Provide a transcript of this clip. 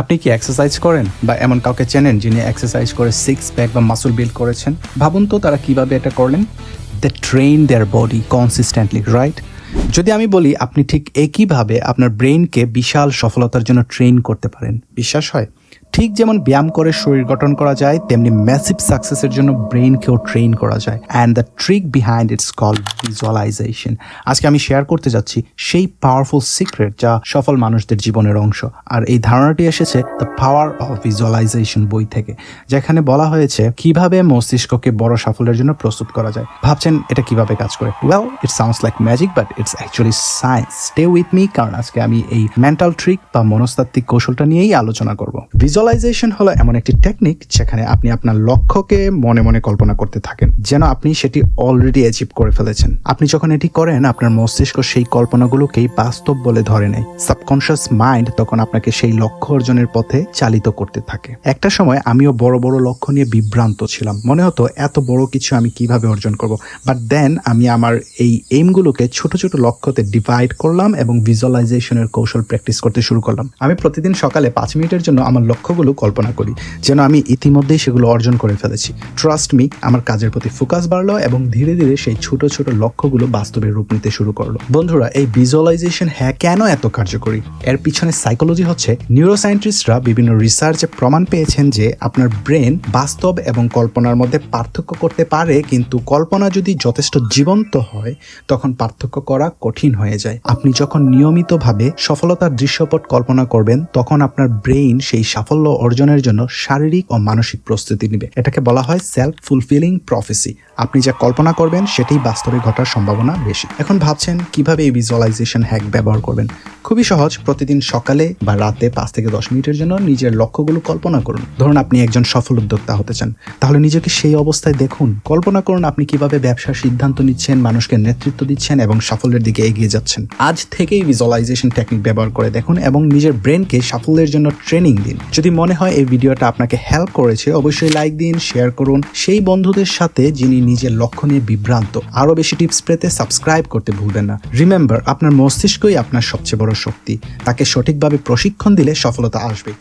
আপনি কি এক্সারসাইজ করেন? বা এমন কাউকে চেনেন যিনি এক্সারসাইজ করে সিক্স প্যাক বা মাসুল বিল্ড করেছেন? ভাবুন তো তারা কীভাবে এটা করলেন? The train their body consistently right যদি আমি বলি, আপনি ঠিক একইভাবে আপনার ব্রেইনকে বিশাল সফলতার জন্য ট্রেন করতে পারেন। বিশ্বাস হয়? ঠিক যেমন ব্যায়াম করে শরীর গঠন করা যায়, তেমনি ম্যাসিভ সাকসেসের জন্য ব্রেইনকেও ট্রেন করা যায়। And the trick behind it's call visualisation আজকে আমি শেয়ার করতে যাচ্ছি সেই পাওয়ারফুল সিক্রেট যা সফল মানুষদের জীবনের অংশ। আর এই ধারণাটি এসেছে দ্য পাওয়ার অফ ভিজুয়ালাইজেশন বই থেকে, যেখানে বলা হয়েছে কীভাবে মস্তিষ্ককে বড় সাফল্যের জন্য প্রস্তুত করা যায়। ভাবছেন এটা কীভাবে কাজ করে? Well it sounds like magic but it's actually science stay with me কারণ আজকে আমি এই মেন্টাল ট্রিক বা মনস্তাত্ত্বিক কৌশলটা নিয়েই আলোচনা করব। ভিজুয়ালাইজেশন হলো এমন একটি টেকনিক যেখানে আপনি আপনার লক্ষ্যকে মনে মনে কল্পনা করতে থাকেন, যেন আপনি সেটি অলরেডি অ্যাচিভ করে ফেলেছেন। আপনি যখন এটি করেন, আপনার মস্তিষ্ক সেই কল্পনাগুলোকেই বাস্তব বলে ধরে নেয়। সাবকনশিয়াস মাইন্ড তখন আপনাকে সেই লক্ষ্য অর্জনের পথে চালিত করতে থাকে। একটা সময় আমিও বড় বড় লক্ষ্য নিয়ে বিভ্রান্ত ছিলাম। মনে হতো, এত বড় কিছু আমি কীভাবে অর্জন করব? বাট দেন আমি আমার এই এইমগুলোকে ছোট ছোট লক্ষ্যতে ডিভাইড করলাম এবং ভিজুয়ালাইজেশনের কৌশল প্র্যাকটিস করতে শুরু করলাম। আমি প্রতিদিন সকালে পাঁচ মিনিটের জন্য আমার লক্ষ্যগুলো কল্পনা করি, যেন আমি ইতিমধ্যেই সেগুলো অর্জন করে ফেলেছি। ট্রাস্ট মি আমার কাজের প্রতি ফোকাস বাড়লো এবং ধীরে ধীরে সেই ছোট ছোট লক্ষ্যগুলো বাস্তবে রূপ নিতে শুরু করল। বন্ধুরা, এই ভিজুয়ালাইজেশন হ্যাঁ কেন এত কার্যকরী? এর পিছনে সাইকোলজি হচ্ছে নিউরোসায়েন্টিস্টরা বিভিন্ন রিসার্চে প্রমাণ পেয়েছেন যে আপনার ব্রেন বাস্তব এবং কল্পনার মধ্যে পার্থক্য করতে পারে, কিন্তু কল্পনা যদি যথেষ্ট জীবন্ত হয়, তখন পার্থক্য করা কঠিন হয়ে যায়। আপনি যখন নিয়মিতভাবে সফলতার দৃশ্যপট কল্পনা করবেন, তখন আপনার ব্রেইন সেই সাফল্য অর্জনের জন্য শারীরিক ও মানসিক প্রস্তুতি নেবে। এটাকে বলা হয় সেলফ ফুলফিলিং প্রফেসি আপনি যা কল্পনা করবেন, সেটাই বাস্তবে ঘটার সম্ভাবনা বেশি। এখন ভাবছেন কীভাবে এই ভিজুয়ালাইজেশন হ্যাক ব্যবহার করবেন? খুবই সহজ। প্রতিদিন সকালে বা রাতে পাঁচ থেকে দশ মিনিটের জন্য নিজের লক্ষ্যগুলো কল্পনা করুন। ধরুন আপনি একজন সফল উদ্যোক্তা হতে চান। তাহলে নিজেকে সেই অবস্থায় দেখুন। কল্পনা করুন আপনি কীভাবে ব্যবসার সিদ্ধান্ত নিচ্ছেন, মানুষকে নেতৃত্ব দিচ্ছেন এবং সাফল্যের দিকে এগিয়ে যাচ্ছেন। আজ থেকেই ভিজুয়ালাইজেশন টেকনিক ব্যবহার করে দেখুন এবং নিজের ব্রেনকে সাফল্যের জন্য ট্রেনিং দিন। যদি মনে হয় এই ভিডিওটা আপনাকে হেল্প করেছে, অবশ্যই লাইক দিন শেয়ার করুন। সেই বন্ধুদের সাথে যিনি নিজের লক্ষ্য নিয়ে বিভ্রান্ত, আরও বেশি টিপস পেতে সাবস্ক্রাইব করতে ভুলবেন না। রিমেম্বার আপনার মস্তিষ্কই আপনার সবচেয়ে বড় শক্তি। তাকে সঠিকভাবে প্রশিক্ষণ দিলে সফলতা আসবে।